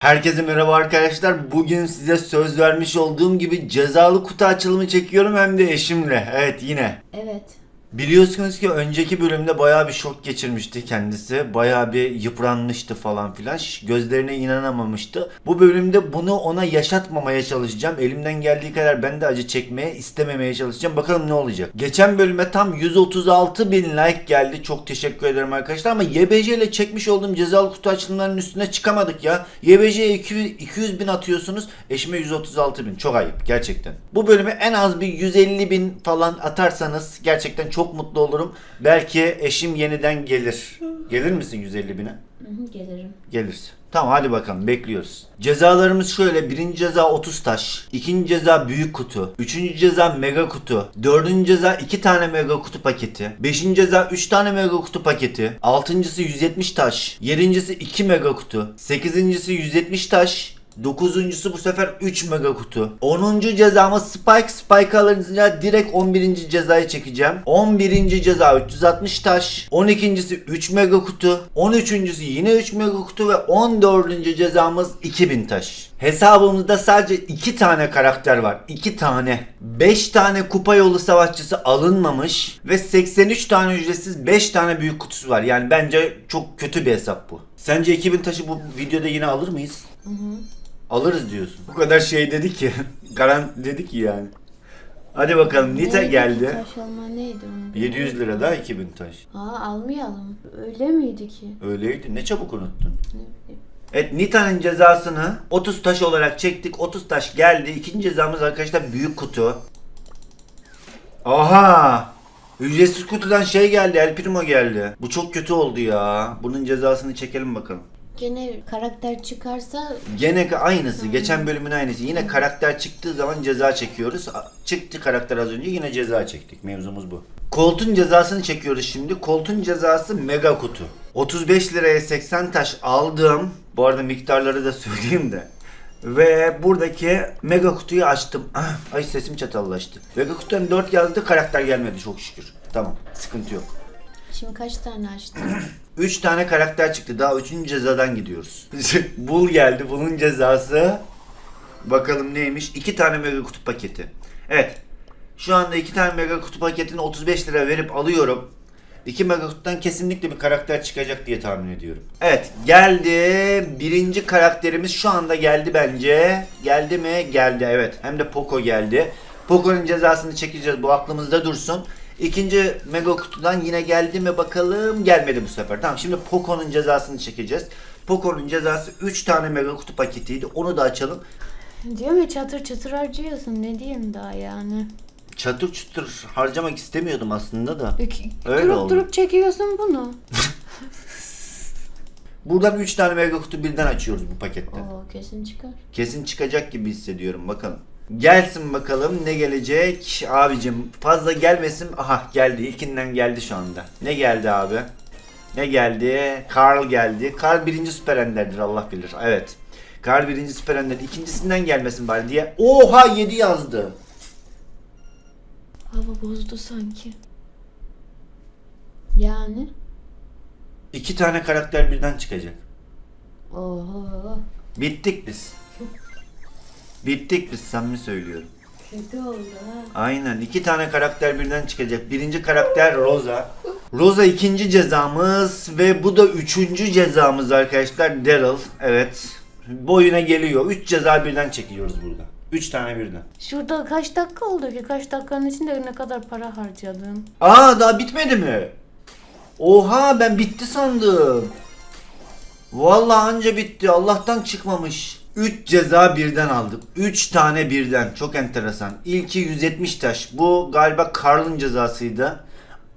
Herkese merhaba arkadaşlar. Bugün size söz vermiş olduğum gibi cezalı kutu açılımı çekiyorum hem de eşimle. Evet yine. Evet. Biliyorsunuz ki önceki bölümde bayağı bir şok geçirmişti kendisi. Bayağı bir yıpranmıştı falan filan. Gözlerine inanamamıştı. Bu bölümde bunu ona yaşatmamaya çalışacağım. Elimden geldiği kadar ben de acı çekmeye, istememeye çalışacağım. Bakalım ne olacak. Geçen bölüme tam 136 bin like geldi. Çok teşekkür ederim arkadaşlar. Ama YBC ile çekmiş olduğum cezalı kutu açılımlarının üstüne çıkamadık ya. YBC'ye 200, 200 bin atıyorsunuz. Eşime 136 bin. Çok ayıp gerçekten. Bu bölüme en az bir 150 bin falan atarsanız gerçekten çok mutlu olurum. Belki eşim yeniden gelir. Gelir misin 150 bine? Gelirim. Gelirse. Tamam hadi bakalım bekliyoruz. Cezalarımız şöyle. Birinci ceza 30 taş. ikinci ceza büyük kutu. Üçüncü ceza mega kutu. Dördüncü ceza 2 tane mega kutu paketi. Beşinci ceza 3 tane mega kutu paketi. Altıncısı 170 taş. Yedincisi 2 mega kutu. Sekizincisi 170 taş. Dokuzuncusu bu sefer 3 mega kutu. 10. cezamız Spike. Spike alınca direkt 11. cezayı çekeceğim. 11. ceza 360 taş. 12.si 3 mega kutu. 13.sü yine 3 mega kutu ve 14. cezamız 2000 taş. Hesabımızda sadece 2 tane karakter var. 2 tane. 5 tane kupa yolu savaşçısı alınmamış ve 83 tane ücretsiz 5 tane büyük kutusu var. Yani bence çok kötü bir hesap bu. Sence 2000 taşı bu videoda yine alır mıyız? Alırız diyorsun. Bu kadar şey dedi ki. Garanti dedi ki yani. Hadi bakalım Nita Neydi geldi. Taş alma neydi onun? 700 lira da 2000 taş. Aa almayalım. Öyle miydi ki? Öyleydi. Ne çabuk unuttun. Ne bileyim. Evet Nita'nın cezasını 30 taş olarak çektik. 30 taş geldi. İkinci cezamız arkadaşlar büyük kutu. Aha! Ücretsiz kutudan şey geldi. El Primo geldi. Bu çok kötü oldu ya. Bunun cezasını çekelim bakalım. Gene karakter çıkarsa Gene aynısı. Geçen bölümün aynısı. Yine karakter çıktığı zaman ceza çekiyoruz. Çıktı karakter az önce yine ceza çektik. Mevzumuz bu. Koltuğun cezasını çekiyoruz şimdi. Koltuğun cezası mega kutu. 35 liraya 80 taş aldım. Bu arada miktarları da söyleyeyim de. Ve buradaki mega kutuyu açtım. Ah, Ay sesim çatallaştı. Mega kutudan 4 yazdı karakter gelmedi çok şükür. Tamam sıkıntı yok. şimdi kaç tane açtın? 3 tane karakter çıktı. Daha 3. cezadan gidiyoruz. Bul geldi. Bunun cezası bakalım neymiş? 2 tane mega kutu paketi. Evet. Şu anda 2 tane mega kutu paketini 35 lira verip alıyorum. 2 mega kutudan kesinlikle bir karakter çıkacak diye tahmin ediyorum. Evet geldi. Birinci karakterimiz şu anda geldi bence. Geldi mi? Geldi evet. Hem de Poco geldi. Poco'nun cezasını çekeceğiz. Bu aklımızda dursun. İkinci mega kutudan yine geldi mi bakalım. Gelmedi bu sefer. Tamam şimdi Poco'nun cezasını çekeceğiz. Poco'nun cezası 3 tane mega kutu paketiydi. Onu da açalım. Diyor ya çatır çatır harcıyorsun. Ne diyeyim daha yani? Çatır çutur harcamak istemiyordum aslında da. Öyle durup oldu. durup çekiyorsun bunu. Buradan 3 tane mega kutu birden açıyoruz bu paketten. Oo kesin çıkar. Kesin çıkacak gibi hissediyorum bakalım. Gelsin bakalım ne gelecek abicim fazla gelmesin aha geldi ilkinden geldi şu anda ne geldi abi ne geldi Karl geldi Karl birinci süper enderdir Allah bilir evet Karl birinci süper ender ikincisinden gelmesin bari diye oha 7 yazdı Hava bozdu sanki. Yani? İki tane karakter birden çıkacak Oho. bittik biz bittik biz samimi söylüyorum Kötü oldu ha. Aynen iki tane karakter birden çıkacak. Birinci karakter Rosa. Rosa ikinci cezamız ve bu da üçüncü cezamız arkadaşlar Daryl. Evet. Boyuna geliyor. Üç ceza birden çekiyoruz burada. Üç tane birden. Şurada kaç dakika oldu ki? Kaç dakikanın içinde ne kadar para harcadın? Aa daha bitmedi mi? Oha ben bitti sandım. Vallahi anca bitti. Allah'tan çıkmamış. 3 ceza birden aldık. 3 tane birden. Çok enteresan. İlki 170 taş. Bu galiba Karl'ın cezasıydı.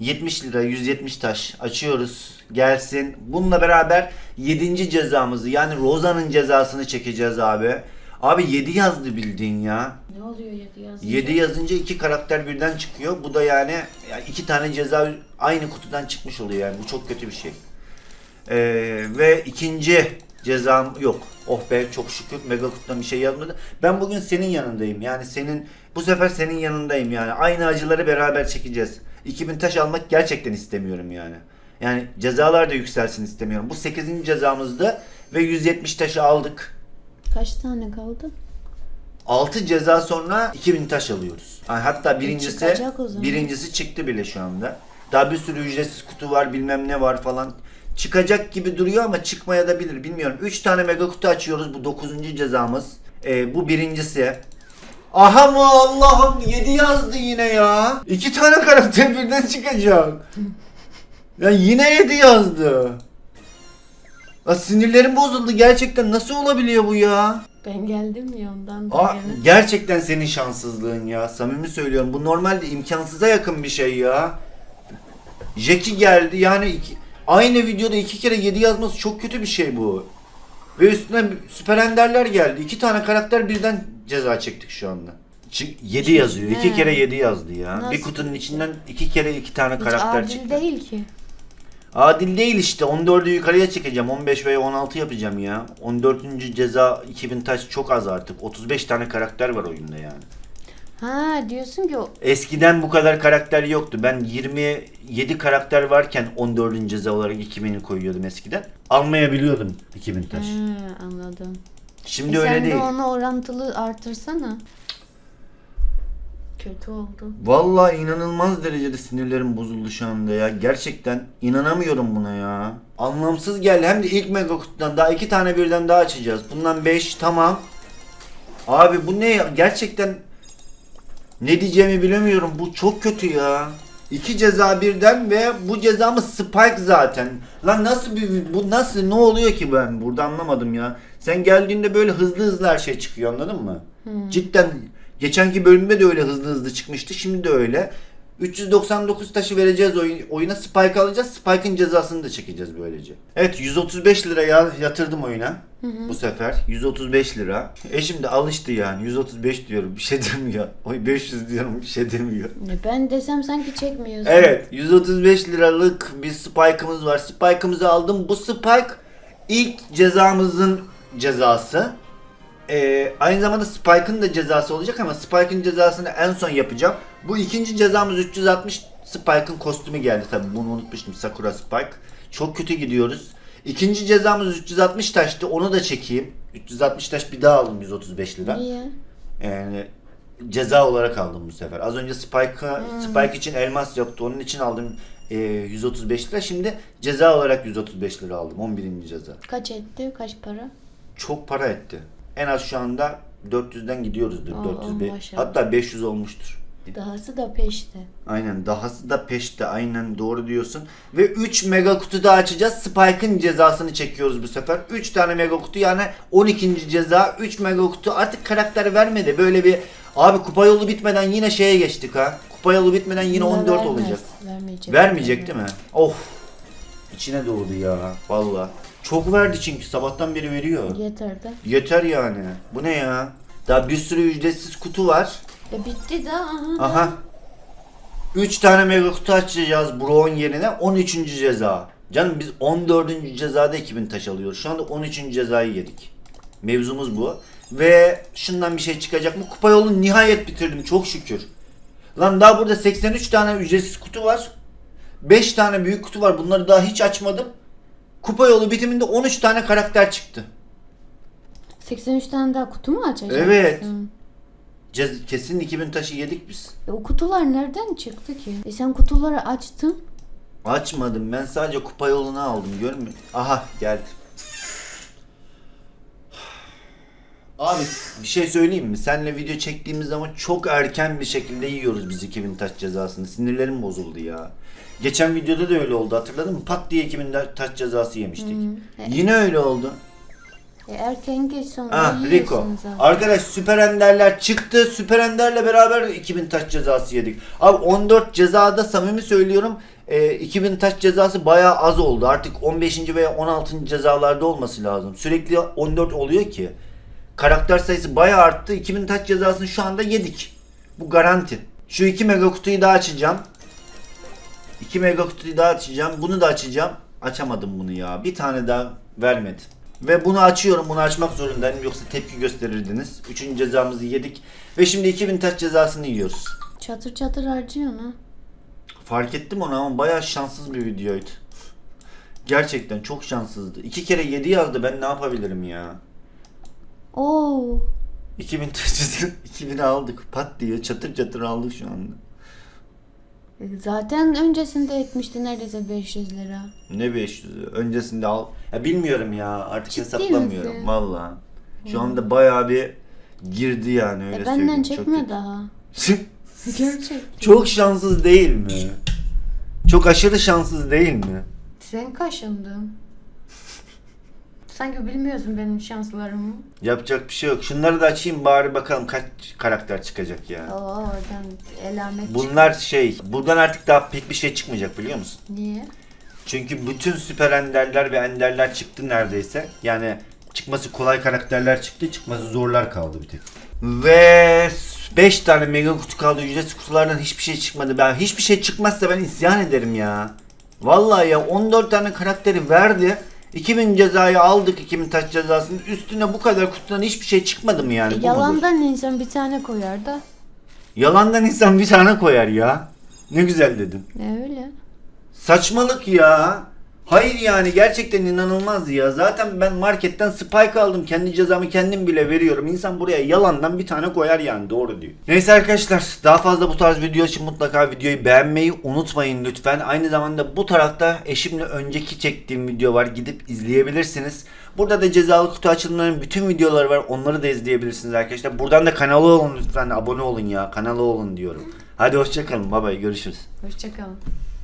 70 lira 170 taş. Açıyoruz. Gelsin. Bununla beraber 7. cezamızı yani Roza'nın cezasını çekeceğiz abi. Abi 7 yazdı bildiğin ya. Ne oluyor yedi yazınca? 7 yazınca iki karakter birden çıkıyor. Bu da yani, yani iki tane ceza aynı kutudan çıkmış oluyor yani. Bu çok kötü bir şey. Ee, ve ikinci cezam yok. Oh be çok şükür mega kutudan bir şey yazmadı. Ben bugün senin yanındayım. Yani senin bu sefer senin yanındayım yani. Aynı acıları beraber çekeceğiz. 2000 taş almak gerçekten istemiyorum yani. Yani cezalar da yükselsin istemiyorum. Bu 8. cezamızdı ve 170 taşı aldık. Kaç tane kaldı? 6 ceza sonra 2000 taş alıyoruz. Ha, Hatta birincisi çıkacak o zaman. birincisi çıktı bile şu anda. Daha bir sürü ücretsiz kutu var bilmem ne var falan. Çıkacak gibi duruyor ama çıkmaya da bilir bilmiyorum. 3 tane mega kutu açıyoruz bu 9. cezamız. Ee, bu birincisi. Aha mı Allah'ım 7 yazdı yine ya. 2 tane karakter birden çıkacak. Ya yine 7 yazdı. Ya sinirlerim bozuldu gerçekten nasıl olabiliyor bu ya? Ben geldim ya ondan da Aa, gene. gerçekten senin şanssızlığın ya. Samimi söylüyorum. Bu normalde imkansıza yakın bir şey ya. Jackie geldi. Yani iki- aynı videoda iki kere 7 yazması çok kötü bir şey bu. Ve üstüne süper enderler geldi. İki tane karakter birden ceza çektik şu anda. 7 yazıyor. İki Ne? kere 7 yazdı ya. Nasıl? Bir kutunun içinden iki kere iki tane Hiç karakter adil çıktı. değil ki. Adil değil işte. 14'ü yukarıya çekeceğim. 15 veya 16 yapacağım ya. 14. ceza 2000 taş çok az artık. 35 tane karakter var oyunda yani. Ha diyorsun ki o Eskiden bu kadar karakter yoktu. Ben 27 karakter varken 14. ceza olarak 2000'i koyuyordum eskiden. Almayabiliyordum 2000 taş. Ha, anladım. Şimdi E öyle sen değil. de onu orantılı artırsana. Kötü oldu. Vallahi inanılmaz derecede sinirlerim bozuldu şu anda ya. Gerçekten inanamıyorum buna ya. Anlamsız geldi. Hem de ilk mega kutudan daha iki tane birden daha açacağız. Bundan 5 tamam. Abi bu ne ya? Gerçekten ne diyeceğimi bilemiyorum. Bu çok kötü ya. İki ceza birden ve bu cezamız Spike zaten. Lan nasıl bir bu nasıl ne oluyor ki ben burada anlamadım ya. Sen geldiğinde böyle hızlı hızlı her şey çıkıyor anladın mı? Cidden geçenki bölümde de öyle hızlı hızlı çıkmıştı. Şimdi de öyle. 399 taşı vereceğiz oyun, oyuna. Spike alacağız. Spike'ın cezasını da çekeceğiz böylece. Evet 135 lira ya yatırdım oyuna. Bu sefer 135 lira. E şimdi alıştı yani 135 diyorum bir şey demiyor. Oy 500 diyorum bir şey demiyor. E Ben desem sanki çekmiyorsun. Evet 135 liralık bir Spike'ımız var. Spike'ımızı aldım. Bu Spike ilk cezamızın cezası. Ee, aynı zamanda Spike'ın da cezası olacak ama Spike'ın cezasını en son yapacağım. Bu ikinci cezamız 360 Spike'ın kostümü geldi tabi bunu unutmuştum Sakura Spike. Çok kötü gidiyoruz. İkinci cezamız 360 taştı onu da çekeyim. 360 taş bir daha aldım 135 lira. Niye? Yani ceza olarak aldım bu sefer. Az önce Spike'a Spike için elmas yoktu. Onun için aldım e, 135 lira. Şimdi ceza olarak 135 lira aldım. 11. ceza. Kaç etti? Kaç para? Çok para etti. En az şu anda 400'den gidiyoruzdur. Aa, 400 be- maşallah. Hatta 500 olmuştur. Dahası da peşte. Aynen dahası da peşte aynen doğru diyorsun. Ve 3 mega kutu daha açacağız. Spike'ın cezasını çekiyoruz bu sefer. 3 tane mega kutu yani 12. ceza 3 mega kutu artık karakter vermedi. Böyle bir abi kupa yolu bitmeden yine şeye geçtik ha. Kupa yolu bitmeden yine Buna 14 vermez, olacak. Vermeyecek. Vermeyecek değil mi? Of. İçine doğdu ya valla. Çok verdi çünkü sabahtan beri veriyor. Yeter de. Yeter yani. Bu ne ya? Daha bir sürü ücretsiz kutu var. E bitti de aha. Aha. 3 tane mega kutu açacağız Brown yerine 13. ceza. Canım biz 14. cezada 2000 taş alıyoruz. Şu anda 13. cezayı yedik. Mevzumuz bu. Ve şundan bir şey çıkacak mı? Kupa yolunu nihayet bitirdim çok şükür. Lan daha burada 83 tane ücretsiz kutu var. 5 tane büyük kutu var. Bunları daha hiç açmadım. Kupa yolu bitiminde 13 tane karakter çıktı. 83 tane daha kutu mu açacaksın? Evet. Cez- kesin 2000 taşı yedik biz. E o kutular nereden çıktı ki? E sen kutuları açtın. Açmadım. Ben sadece kupa yolunu aldım. Görmüyor Aha geldi. Abi bir şey söyleyeyim mi? Seninle video çektiğimiz zaman çok erken bir şekilde yiyoruz biz 2000 taş cezasını. Sinirlerim bozuldu ya. Geçen videoda da öyle oldu hatırladın mı? Pat diye 2000 taş cezası yemiştik. Yine öyle oldu. E erken geç sonra Ah yiyorsun Rico. zaten. Arkadaş Süper Ender'ler çıktı. Süper Ender'le beraber 2000 taş cezası yedik. Abi 14 cezada samimi söylüyorum e, 2000 taş cezası bayağı az oldu. Artık 15. veya 16. cezalarda olması lazım. Sürekli 14 oluyor ki. Karakter sayısı bayağı arttı. 2000 taş cezasını şu anda yedik. Bu garanti. Şu iki mega kutuyu daha açacağım. 2 mega kutuyu daha açacağım. Bunu da açacağım. Açamadım bunu ya. Bir tane daha vermedi. Ve bunu açıyorum. Bunu açmak zorundayım. Yoksa tepki gösterirdiniz. Üçüncü cezamızı yedik. Ve şimdi 2000 taş cezasını yiyoruz. Çatır çatır harcıyorsun ha. Fark ettim onu ama bayağı şanssız bir videoydu. Gerçekten çok şanssızdı. İki kere 7 yazdı. Ben ne yapabilirim ya? Oo Oo. 2000 taşısı 2000 aldık. Pat diye çatır çatır aldık şu anda. E, Zaten öncesinde etmişti neredeyse 500 lira. Ne 500 öncesinde al. Ya bilmiyorum ya artık Ciddi hesaplamıyorum misin? valla. Şu anda bayağı bir girdi yani öyle E söyleyeyim. benden çekme daha. Gerçek. Çok şanssız değil mi? Çok aşırı şanssız değil mi? Sen kaşındın. Sanki bilmiyorsun benim şanslarımı. Yapacak bir şey yok. Şunları da açayım bari bakalım kaç karakter çıkacak ya. Oo oradan elamet Bunlar şey, buradan artık daha pek bir şey çıkmayacak biliyor musun? Niye? Çünkü bütün süper enderler ve enderler çıktı neredeyse. Yani çıkması kolay karakterler çıktı, çıkması zorlar kaldı bir tek. Ve 5 tane mega kutu kaldı. Ücretsiz kutulardan hiçbir şey çıkmadı. Ben hiçbir şey çıkmazsa ben isyan ederim ya. Vallahi ya 14 tane karakteri verdi. 2000 cezayı aldık 2000 taş cezasını. Üstüne bu kadar kutudan hiçbir şey çıkmadı mı yani? E, Bu mudur? yalandan insan bir tane koyar da. Yalandan insan bir tane koyar ya. Ne güzel dedim. Ne öyle? Saçmalık ya. Hayır yani gerçekten inanılmaz ya. Zaten ben marketten spike aldım. Kendi cezamı kendim bile veriyorum. İnsan buraya yalandan bir tane koyar yani doğru diyor. Neyse arkadaşlar daha fazla bu tarz video için mutlaka videoyu beğenmeyi unutmayın lütfen. Aynı zamanda bu tarafta eşimle önceki çektiğim video var. Gidip izleyebilirsiniz. Burada da cezalı kutu açılımlarının bütün videoları var. Onları da izleyebilirsiniz arkadaşlar. Buradan da kanala olun lütfen. Abone olun ya. Kanala olun diyorum. Hadi hoşçakalın. Bay bay görüşürüz. Hoşçakalın.